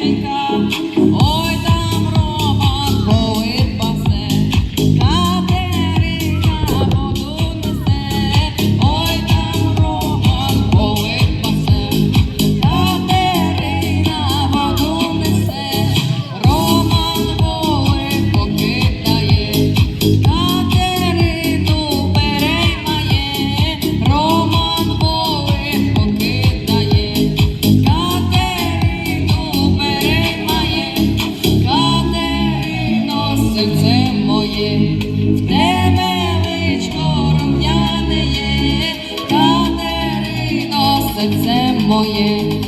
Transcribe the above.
Washington. Це моє.